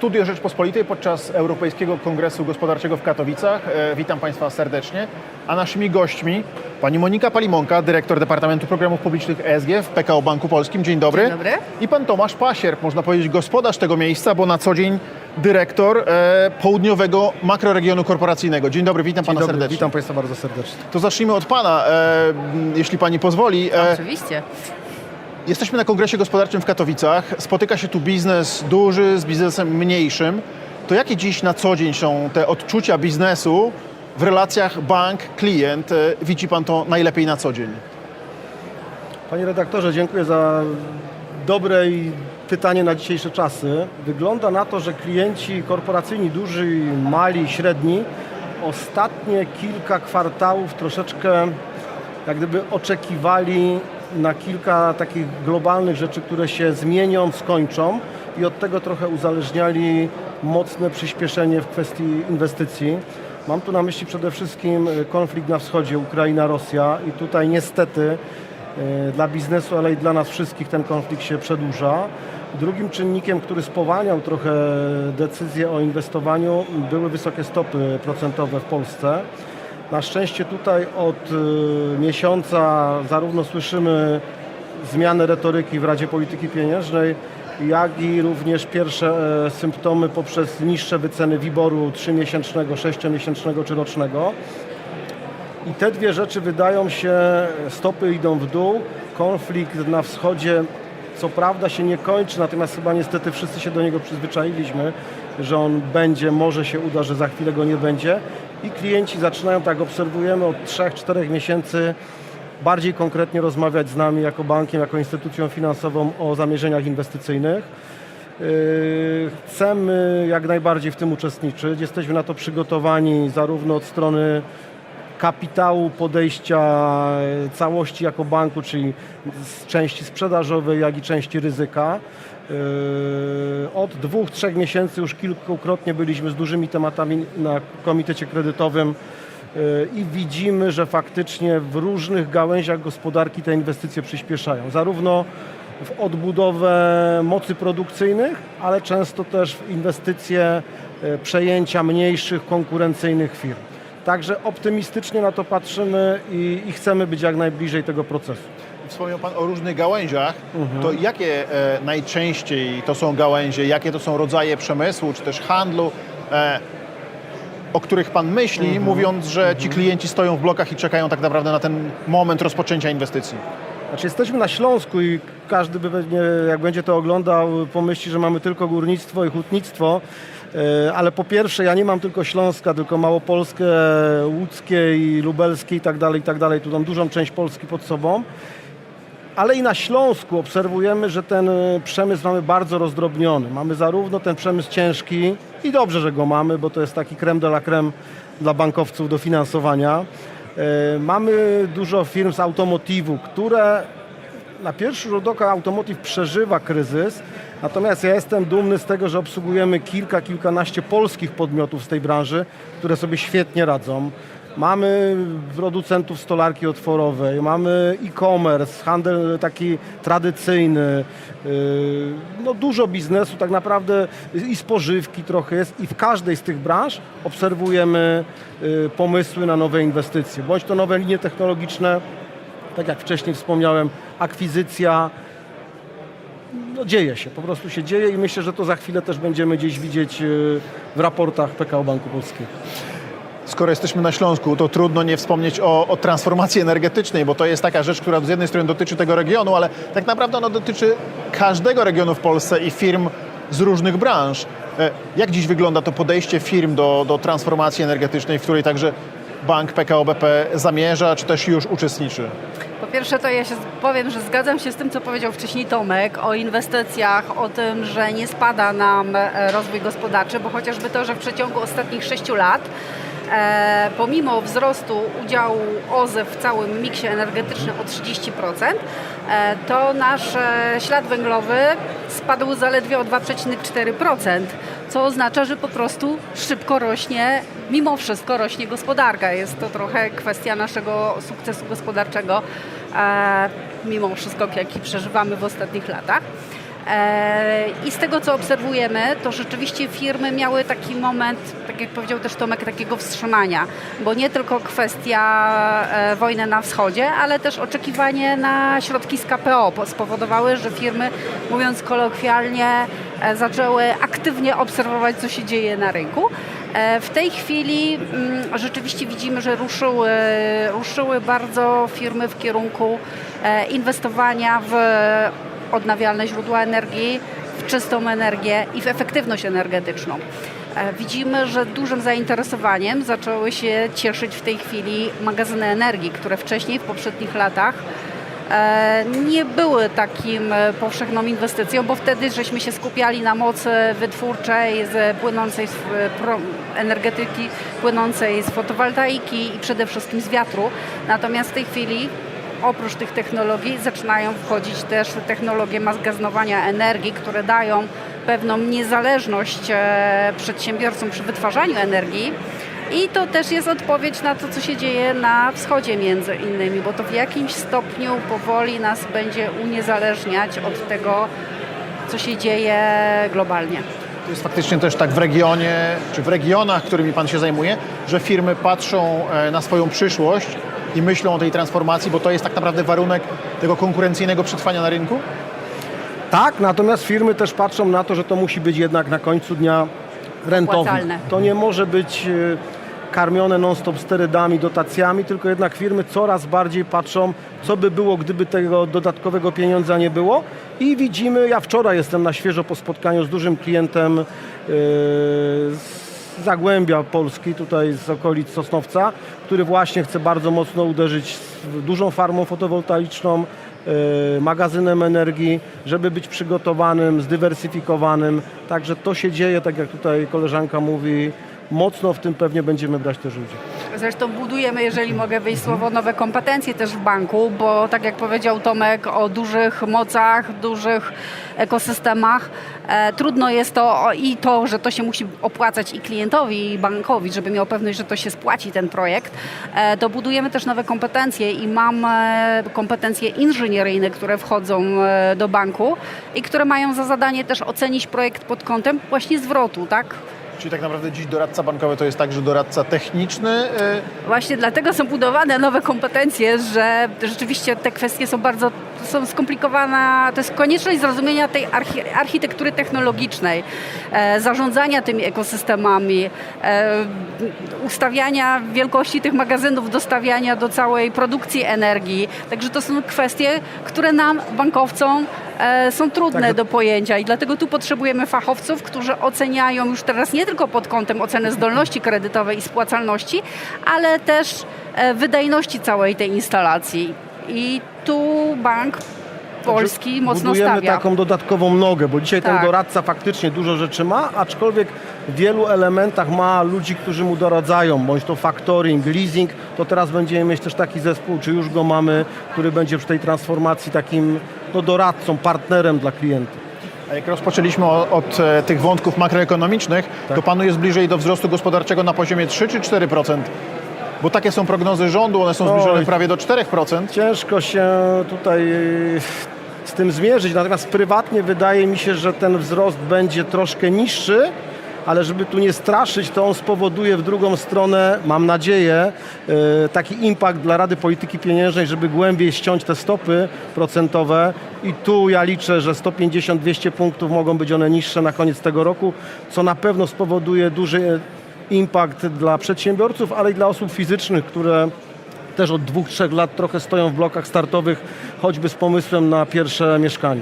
Studio Rzeczpospolitej podczas Europejskiego Kongresu Gospodarczego w Katowicach. E, Witam Państwa serdecznie. A naszymi gośćmi pani Monika Palimonka, dyrektor Departamentu Programów Publicznych ESG w PKO Banku Polskim. Dzień dobry. Dzień dobry. I pan Tomasz Pasierb, można powiedzieć gospodarz tego miejsca, bo na co dzień dyrektor e, południowego makroregionu korporacyjnego. Dzień dobry, witam Dzień pana dobry, serdecznie. witam Państwa bardzo serdecznie. To zacznijmy od pana, e, jeśli pani pozwoli. E, Oczywiście. Jesteśmy na kongresie gospodarczym w Katowicach. Spotyka się tu biznes duży z biznesem mniejszym. To jakie dziś na co dzień są te odczucia biznesu w relacjach bank-klient? E, Widzi pan to najlepiej na co dzień? Panie redaktorze, dziękuję za dobre pytanie na dzisiejsze czasy. Wygląda na to, że klienci korporacyjni, duży, mali, średni, ostatnie kilka kwartałów troszeczkę jak gdyby oczekiwali na kilka takich globalnych rzeczy, które się zmienią, skończą i od tego trochę uzależniali mocne przyspieszenie w kwestii inwestycji. Mam tu na myśli przede wszystkim e, konflikt na wschodzie, Ukraina-Rosja i tutaj niestety e, dla biznesu, ale i dla nas wszystkich ten konflikt się przedłuża. Drugim czynnikiem, który spowalniał trochę decyzję o inwestowaniu, były wysokie stopy procentowe w Polsce. Na szczęście tutaj od y, miesiąca zarówno słyszymy zmianę retoryki w Radzie Polityki Pieniężnej, jak i również pierwsze e, symptomy poprzez niższe wyceny WIBOR-u 3-miesięcznego, 6-miesięcznego czy rocznego. I te dwie rzeczy wydają się, stopy idą w dół, konflikt na wschodzie co prawda się nie kończy, natomiast chyba niestety wszyscy się do niego przyzwyczailiśmy, że on będzie, może się uda, że za chwilę go nie będzie i klienci zaczynają, tak obserwujemy od 3-4 miesięcy bardziej konkretnie rozmawiać z nami jako bankiem, jako instytucją finansową o zamierzeniach inwestycyjnych. Yy, Chcemy jak najbardziej w tym uczestniczyć. Jesteśmy na to przygotowani zarówno od strony kapitału, podejścia e, całości jako banku, czyli z części sprzedażowej, jak i części ryzyka. Yy, Od dwóch, trzech miesięcy już kilkukrotnie byliśmy z dużymi tematami na komitecie kredytowym yy, i widzimy, że faktycznie w różnych gałęziach gospodarki te inwestycje przyspieszają. Zarówno w odbudowę mocy produkcyjnych, ale często też w inwestycje e, przejęcia mniejszych, konkurencyjnych firm. Także optymistycznie na to patrzymy i, i chcemy być jak najbliżej tego procesu. Wspomniał Pan o różnych gałęziach. To jakie e, najczęściej to są gałęzie, jakie to są rodzaje przemysłu czy też handlu, e, o których Pan myśli, mówiąc, że ci klienci stoją w blokach i czekają tak naprawdę na ten moment rozpoczęcia inwestycji? Znaczy jesteśmy na Śląsku i każdy by jak będzie to oglądał, pomyśli, że mamy tylko górnictwo i hutnictwo. E, Ale po pierwsze, ja nie mam tylko Śląska, tylko Małopolskie, Łódzkie i Lubelskie i tak dalej, i tak dalej. Tu mam dużą część Polski pod sobą. Ale i na Śląsku obserwujemy, że ten e, przemysł mamy bardzo rozdrobniony. Mamy zarówno ten przemysł ciężki i dobrze, że go mamy, bo to jest taki creme de la creme dla bankowców do finansowania. E, Mamy dużo firm z automotywu, które na pierwszy rzut oka automotive przeżywa kryzys, natomiast ja jestem dumny z tego, że obsługujemy kilka, kilkanaście polskich podmiotów z tej branży, które sobie świetnie radzą. Mamy producentów stolarki otworowej, mamy e-commerce, handel taki tradycyjny, yy, no dużo biznesu tak naprawdę i spożywki trochę jest i w każdej z tych branż obserwujemy yy, pomysły na nowe inwestycje, bądź to nowe linie technologiczne, tak jak wcześniej wspomniałem, akwizycja. No dzieje się, po prostu się dzieje i myślę, że to za chwilę też będziemy gdzieś widzieć yy, w raportach PKO Banku Polskiego. Skoro jesteśmy na Śląsku, to trudno nie wspomnieć o, o transformacji energetycznej, bo to jest taka rzecz, która z jednej strony dotyczy tego regionu, ale tak naprawdę ona dotyczy każdego regionu w Polsce i firm z różnych branż. E, Jak dziś wygląda to podejście firm do, do transformacji energetycznej, w której także bank PKO BP zamierza, czy też już uczestniczy? Pierwsze to ja się powiem, że zgadzam się z tym, co powiedział wcześniej Tomek o inwestycjach, o tym, że nie spada nam e, rozwój gospodarczy, bo chociażby to, że w przeciągu ostatnich sześciu lat e, pomimo wzrostu udziału OZE w całym miksie energetycznym o 30%, e, to nasz e, ślad węglowy spadł zaledwie o 2,4%, co oznacza, że po prostu szybko rośnie, mimo wszystko rośnie gospodarka. Jest to trochę kwestia naszego sukcesu gospodarczego, mimo wszystko, jaki przeżywamy w ostatnich latach. E, I z tego, co obserwujemy, to rzeczywiście firmy miały taki moment, tak jak powiedział też Tomek, takiego wstrzymania, bo nie tylko kwestia e, wojny na wschodzie, ale też oczekiwanie na środki z KPO po- spowodowały, że firmy, mówiąc kolokwialnie, e, zaczęły aktywnie obserwować, co się dzieje na rynku. E, W tej chwili mm, rzeczywiście widzimy, że ruszyły, ruszyły bardzo firmy w kierunku e, inwestowania w odnawialne źródła energii, w czystą energię i w efektywność energetyczną. E, Widzimy, że dużym zainteresowaniem zaczęły się cieszyć w tej chwili magazyny energii, które wcześniej w poprzednich latach nie były takim e, powszechną inwestycją, bo wtedy żeśmy się skupiali na mocy wytwórczej z płynącej z e, energetyki, płynącej z fotowoltaiki i przede wszystkim z wiatru. Natomiast w tej chwili oprócz tych technologii zaczynają wchodzić też technologie magazynowania energii, które dają pewną niezależność e, przedsiębiorcom przy wytwarzaniu energii. I to też jest odpowiedź na to, co się dzieje na wschodzie między innymi, bo to w jakimś stopniu powoli nas będzie uniezależniać od tego, co się dzieje globalnie. To jest faktycznie też tak w regionie, czy w regionach, którymi Pan się zajmuje, że firmy patrzą e, na swoją przyszłość i myślą o tej transformacji, bo to jest tak naprawdę warunek tego konkurencyjnego przetrwania na rynku? Tak, natomiast firmy też patrzą na to, że to musi być jednak na końcu dnia rentowne. To nie może być e, karmione non-stop sterydami, dotacjami, tylko jednak firmy coraz bardziej patrzą, co by było, gdyby tego dodatkowego pieniądza nie było. I widzimy, ja wczoraj jestem na świeżo po spotkaniu z dużym klientem e, z Zagłębia Polski, tutaj z okolic Sosnowca, który właśnie chce bardzo mocno uderzyć z dużą farmą fotowoltaiczną, e, magazynem energii, żeby być przygotowanym, zdywersyfikowanym. Także to się dzieje, tak jak tutaj koleżanka mówi, mocno w tym pewnie będziemy brać też udział. Zresztą budujemy, jeżeli mogę wyjść słowo, nowe kompetencje też w banku, bo tak jak powiedział Tomek o dużych mocach, dużych ekosystemach, e, trudno jest to i to, że to się musi opłacać i klientowi, i bankowi, żeby miał pewność, że to się spłaci ten projekt, e, to budujemy też nowe kompetencje i mam e, kompetencje inżynieryjne, które wchodzą e, do banku i które mają za zadanie też ocenić projekt pod kątem właśnie zwrotu, tak? Czyli tak naprawdę dziś doradca bankowy to jest także doradca techniczny. e, Właśnie dlatego są budowane nowe kompetencje, że rzeczywiście te kwestie są bardzo są skomplikowane. To jest konieczność zrozumienia tej archi architektury technologicznej, e, zarządzania tymi ekosystemami, e, ustawiania wielkości tych magazynów, dostawiania do całej produkcji energii. Także to są kwestie, które nam, bankowcom, są trudne Tak. do pojęcia i dlatego tu potrzebujemy fachowców, którzy oceniają już teraz nie tylko pod kątem oceny zdolności kredytowej i spłacalności, ale też e, wydajności całej tej instalacji. I tu bank polski mocno Budujemy stawia. taką dodatkową nogę, bo dzisiaj Tak. ten doradca faktycznie dużo rzeczy ma, aczkolwiek w wielu elementach ma ludzi, którzy mu doradzają, bądź to factoring, leasing, to teraz będziemy mieć też taki zespół, czy już go mamy, który będzie przy tej transformacji takim no, doradcą, partnerem dla klienta. A jak rozpoczęliśmy o, od e, tych wątków makroekonomicznych, to Panu jest bliżej do wzrostu gospodarczego na poziomie 3 czy 4%? Bo takie są prognozy rządu, one są zbliżone Oj. prawie do 4%. Ciężko się tutaj z tym zmierzyć, natomiast prywatnie wydaje mi się, że ten wzrost będzie troszkę niższy, ale żeby tu nie straszyć, to on spowoduje w drugą stronę, mam nadzieję, e, taki impact dla Rady Polityki Pieniężnej, żeby głębiej ściąć te stopy procentowe. I tu ja liczę, że 150-200 punktów mogą być one niższe na koniec tego roku, co na pewno spowoduje duży impact dla przedsiębiorców, ale i dla osób fizycznych, które też od dwóch, trzech lat trochę stoją w blokach startowych, choćby z pomysłem na pierwsze mieszkanie.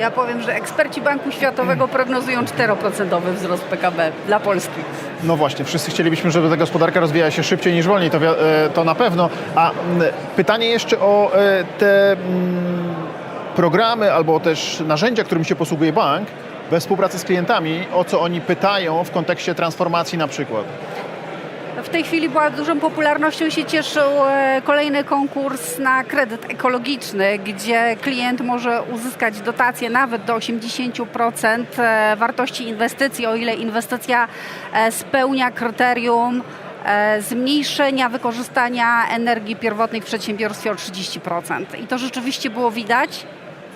Ja powiem, że eksperci Banku Światowego prognozują 4% wzrost PKB dla Polski. No właśnie, wszyscy chcielibyśmy, żeby ta gospodarka rozwijała się szybciej niż wolniej, to, e, to na pewno. A mm, pytanie jeszcze o e, te mm, programy albo też narzędzia, którym się posługuje bank we współpracy z klientami, o co oni pytają w kontekście transformacji na przykład. W tej chwili była dużą popularnością się cieszył e, kolejny konkurs na kredyt ekologiczny, gdzie klient może uzyskać dotację nawet do 80% e, wartości inwestycji, o ile inwestycja e, spełnia kryterium zmniejszenia wykorzystania energii pierwotnej w przedsiębiorstwie o 30%. I to rzeczywiście było widać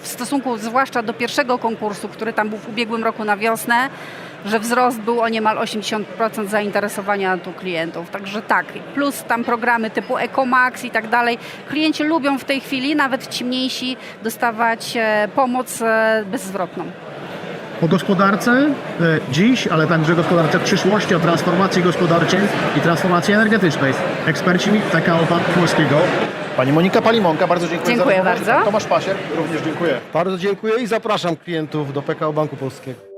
w stosunku zwłaszcza do pierwszego konkursu, który tam był w ubiegłym roku na wiosnę, że wzrost był o niemal 80% zainteresowania tu klientów. Także tak, plus tam programy typu Ecomax i tak dalej. Klienci lubią w tej chwili, nawet ci mniejsi, dostawać e, pomoc e, bezzwrotną. o gospodarce e, dziś, ale także gospodarce przyszłości, o transformacji gospodarczej i transformacji energetycznej. Eksperci PKO Banku Polskiego Pani Monika Palimonka, bardzo dziękuję Dziękuję za bardzo. Tomasz Pasier, również dziękuję. Bardzo dziękuję i zapraszam klientów do PKO Banku Polskiego.